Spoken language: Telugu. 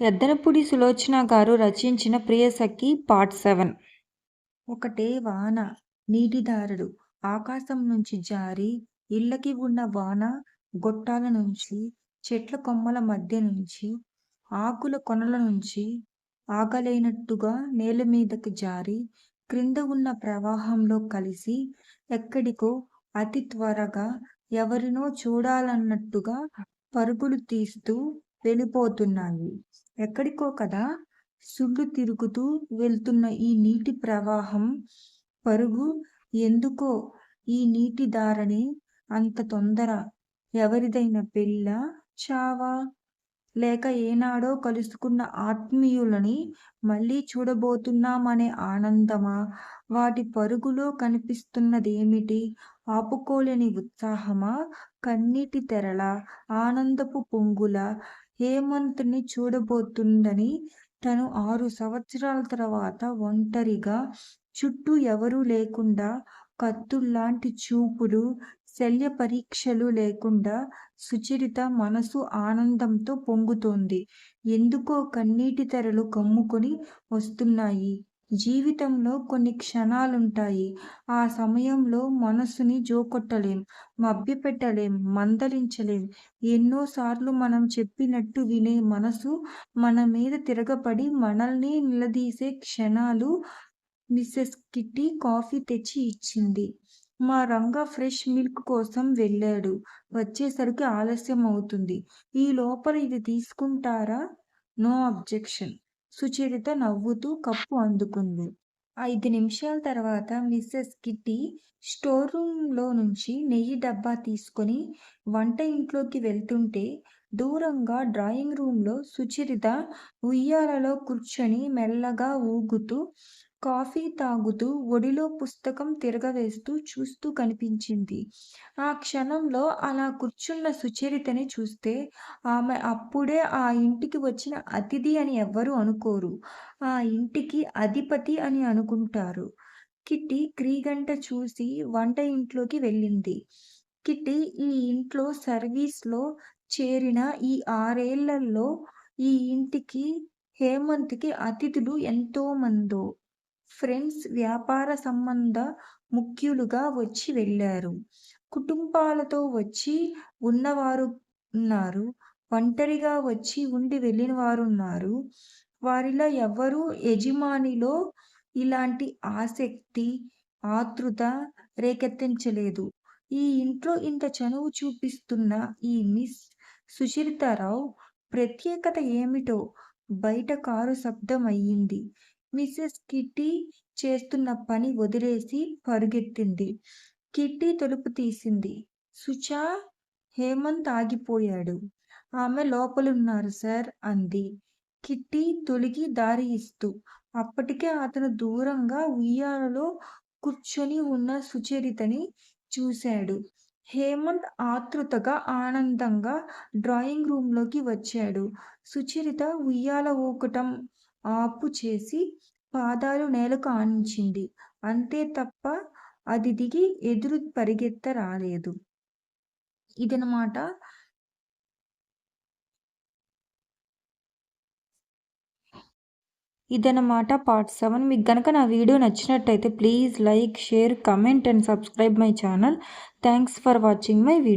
ఎద్దనపూడి సులోచన గారు రచించిన ప్రియసఖి పార్ట్ సెవెన్. ఒకటే వాన నీటిదారుడు ఆకాశం నుంచి జారి ఇళ్ళకి ఉన్న వాన గొట్టాల నుంచి చెట్ల కొమ్మల మధ్య నుంచి ఆకుల కొనల నుంచి ఆగలేనట్టుగా నేల మీదకి జారి క్రింద ఉన్న ప్రవాహంలో కలిసి ఎక్కడికో అతి త్వరగా ఎవరినో చూడాలన్నట్టుగా పరుగులు తీస్తూ వెళ్ళిపోతున్నాయి. ఎక్కడికో కదా సుళ్ళు తిరుగుతూ వెళ్తున్న ఈ నీటి ప్రవాహం పరుగు ఎందుకో ఈ నీటి దారని అంత తొందర. ఎవరిదైన పెళ్ళ చావా? లేక ఏనాడో కలుసుకున్న ఆత్మీయులని మళ్ళీ చూడబోతున్నామనే ఆనందమా? వాటి పరుగులో కనిపిస్తున్నదేమిటి? ఆపుకోలేని ఉత్సాహమా? కన్నీటి తెరల? ఆనందపు పొంగుల? హేమంత్ని చూడబోతుందని తను ఆరు సంవత్సరాల తర్వాత ఒంటరిగా చుట్టూ ఎవరూ లేకుండా కత్తుల్లాంటి చూపులు శల్య పరీక్షలు లేకుండా సుచరిత మనసు ఆనందంతో పొంగుతోంది. ఎందుకో కన్నీటి తెరలు కమ్ముకొని వస్తున్నాయి. జీవితంలో కొన్ని క్షణాలుంటాయి. ఆ సమయంలో మనసుని జోకొట్టలేం మభ్యపెట్టలేం మందలించలేం. ఎన్నోసార్లు మనం చెప్పినట్టు వినే మనసు మన మీద తిరగబడి మనల్ని నిలదీసే క్షణాలు మిస్సెస్ కిట్టి కాఫీ తెచ్చి ఇచ్చింది. మా రంగ ఫ్రెష్ మిల్క్ కోసం వెళ్ళాడు. వచ్చేసరికి ఆలస్యం అవుతుంది ఈ లోపల ఇది తీసుకుంటారా? No objection. సుచరిత నవ్వుతూ కప్పు అందుకుంది. ఐదు నిమిషాల తర్వాత మిస్సెస్ కిట్టి స్టోర్ రూమ్లో నుంచి నెయ్యి డబ్బా తీసుకొని వంట ఇంట్లోకి వెళ్తుంటే దూరంగా డ్రాయింగ్ రూమ్లో సుచరిత ఉయ్యాలలో కూర్చొని మెల్లగా ఊగుతూ కాఫీ తాగుతూ ఒడిలో పుస్తకం తిరగవేస్తూ చూస్తూ కనిపించింది. ఆ క్షణంలో అలా కూర్చున్న సుచరితని చూస్తే ఆమె అప్పుడే ఆ ఇంటికి వచ్చిన అతిథి అని ఎవ్వరూ అనుకోరు. ఆ ఇంటికి అధిపతి అని అనుకుంటారు. కిట్టి క్రీగంట చూసి వంట ఇంట్లోకి వెళ్ళింది. కిట్టి ఈ ఇంట్లో సర్వీస్లో చేరిన ఈ ఆరేళ్ళలో ఈ ఇంటికి హేమంత్కి అతిథులు ఎంతోమందో. ఫ్రెండ్స్ వ్యాపార సంబంధ ముఖ్యులుగా వచ్చి వెళ్ళారు. కుటుంబాలతో వచ్చి ఉన్నవారు ఉన్నారు. ఒంటరిగా వచ్చి ఉండి వెళ్ళిన వారు ఉన్నారు. వారిలో ఎవరు యజమానిలో ఇలాంటి ఆసక్తి ఆతృత రేకెత్తించలేదు. ఈ ఇంట్లో ఇంత చనువు చూపిస్తున్న ఈ మిస్ సుచరితారావు ప్రత్యేకత ఏమిటో బయట కారు శబ్దం అయ్యింది. మిస్సెస్ కిట్టి చేస్తున్న పని వదిలేసి పరుగెత్తింది. కిట్టి తలుపు తీసింది. సుచా హేమంత్ ఆగిపోయాడు. ఆమె లోపలున్నారు సార్ అంది. కిట్టి తొలిగి దారి ఇస్తూ అప్పటికే అతను దూరంగా ఉయ్యాలలో కూర్చొని ఉన్న సుచరితని చూశాడు. హేమంత్ ఆతృతగా ఆనందంగా డ్రాయింగ్ రూమ్లోకి వచ్చాడు. సుచరిత ఉయ్యాల ఊకటం ఆపు చేసి పాదాలు నేలకు ఆనించింది. అంతే తప్ప అది దిగి ఎదురు పరిగెత్త రాలేదు ఇదనమాట ఇదనమాట పార్ట్ సెవెన్. మీకు కనుక నా వీడియో నచ్చినట్టయితే please like share comment and subscribe my channel. Thanks for watching my video.